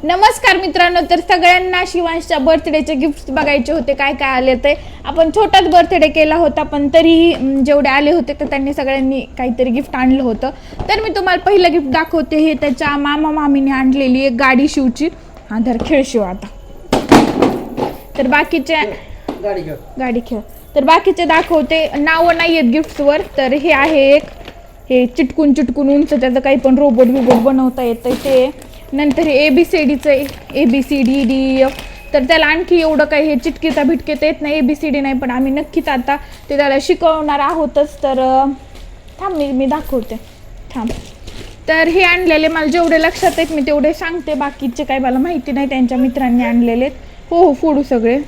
नमस्कार मित्रांनो तर सगळ्यांना शिवांशच्या बर्थडेचे गिफ्ट बघायचे होते. काय काय आले ते? आपण छोटाच बर्थडे केला होता पण तरीही जेवढे आले होते तर त्यांनी सगळ्यांनी काहीतरी गिफ्ट आणलं होतं. तर मी तुम्हाला पहिलं गिफ्ट दाखवते. हे त्याच्या मामा मामीने आणलेली एक गाडी शिवची. हा धर खेळ शिव आता. तर बाकीचे गाडी खेळ. तर बाकीचे दाखवते. नावं नाही आहेत गिफ्टवर तर हे आहे एक. हे चिटकून चिटकून उंच त्याचं काही पण रोबोट बिबोट बनवता येतं ते. नंतर हे A B C डीचं A B C D D F तर त्याला आणखी एवढं काही हे चिटकीचा भिटकेता येत नाही ए बी सी डी नाही पण आम्ही नक्कीच आता ते त्याला शिकवणार आहोतच. तर थांब मी मी दाखवते. थांब. तर हे आणलेले मला जेवढे लक्षात आहेत मी तेवढे सांगते. बाकीचे काही मला माहिती नाही त्यांच्या मित्रांनी आणलेले हो हो फोडू सगळे.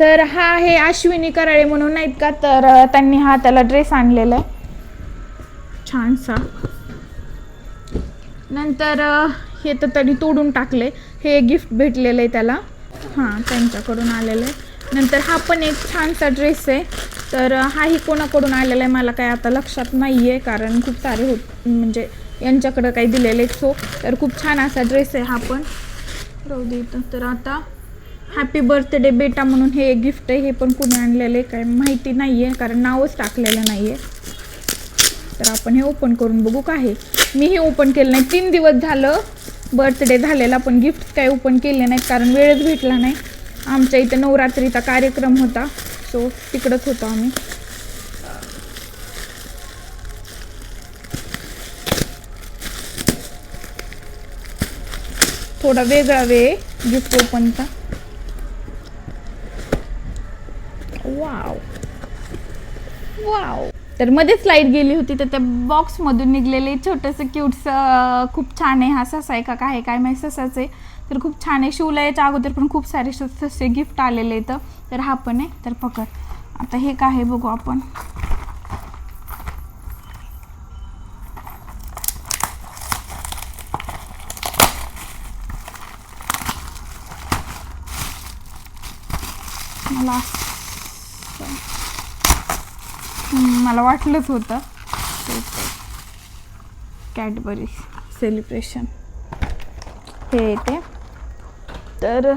तर हा आहे अश्विनी कराळे म्हणून नाहीत का? तर त्यांनी हा त्याला ड्रेस आणलेला आहे. छानसा. नंतर हे तर त्यांनी तोडून टाकले. हे गिफ्ट भेटलेलं आहे त्याला. हां त्यांच्याकडून आलेलं आहे नंतर हा पण एक छानसा ड्रेस आहे. तर हाही कोणाकडून आलेला आहे मला काय आता लक्षात नाही आहे कारण खूप सारे होत म्हणजे यांच्याकडं काही दिलेले सो तर खूप छान असा ड्रेस आहे हा पण. राहू दे तर आता हॅपी बर्थडे बेटा म्हणून हे एक गिफ्ट आहे. हे पण कुणी आणलेलं आहे काय माहिती नाही आहे कारण नावच टाकलेलं नाही आहे तर आपण हे ओपन करून बघू काय आहे. मी हे ओपन केलं नाही. तीन दिवस झालं. बर्थडे झालेला पण गिफ्ट काही ओपन केले नाहीत कारण वेळच भेटला नाही. आमच्या इथे नवरात्रीचा कार्यक्रम होता सो तिकडंच होतो आम्ही. थोडा वेगळा वे गिफ्ट ओपनचा वाव वाव तर मध्येच लाइट गेली होती तर त्या बॉक्समधून निघलेले छोटंसं क्यूटचं खूप छान आहे हा ससा आहे का काय आहे काय माहिती ससाच आहे. तर खूप छान आहे. शिवला याच्या अगोदर पण खूप सारे ससे गिफ्ट आलेले आहेत. तर हा पण आहे. तर पकड. आता हे काय आहे बघू आपण. मला मला वाटलंच होतं. Cadbury celebration. हे येते. तर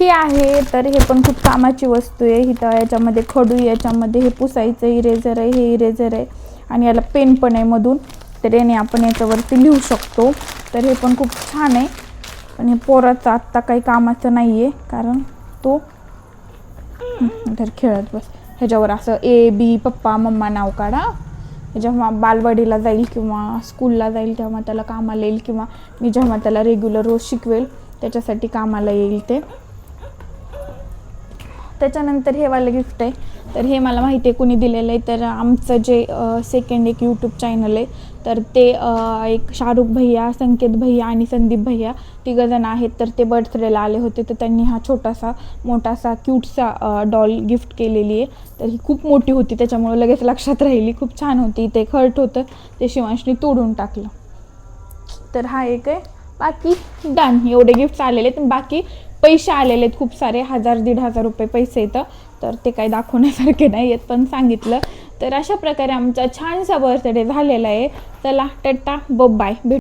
हे आहे तर हे पण खूप कामाची वस्तू आहे. इथं याच्यामध्ये खडू आहे, याच्यामध्ये हे पुसायचं इरेझर आहे हे इरेझर आहे. आणि याला पेन पण आहे मधून. तर याने आपण याच्यावरती लिहू शकतो. तर हे पण खूप छान आहे. पण हे पोराचं आत्ता काही कामाचं नाही आहे कारण तो तर खेळत बस. ह्याच्यावर असं ए बी पप्पा मम्मा नाव काढा. जेव्हा बालवाडीला जाईल किंवा स्कूलला जाईल तेव्हा त्याला कामाला येईल किंवा मी जेव्हा त्याला रेग्युलर रोज शिकवेल त्याच्यासाठी कामाला येईल ते. त्याच्यानंतर हे वालं गिफ्ट आहे. तर हे मला माहिती आहे कुणी दिलेलं आहे. तर आमचं जे सेकंड एक यूट्यूब चॅनल आहे तर ते एक शाहरुख भैया संकेत भैया आणि संदीप भैया तिघंजण आहेत. तर ते बर्थडेला आले होते तर त्यांनी हा छोटासा मोठासा क्यूटसा डॉल गिफ्ट केलेली आहे. तर ही खूप मोठी होती त्याच्यामुळं लगेच लक्षात राहिली. खूप छान होती. ते खर्ट होतं ते शिवांशनी तोडून टाकलं. तर हा एक आहे. बाकी डन एवढे गिफ्ट आलेले आहेत. बाकी पैसे आलेले आहेत खूप सारे हजार दीड हजार रुपये पैसे येतं तर ते काही दाखवण्यासारखे नाही आहेत पण सांगितलं. तर अशा प्रकारे आमचा छानसा बर्थडे झालेला आहे. चला टट्टा बाय भेट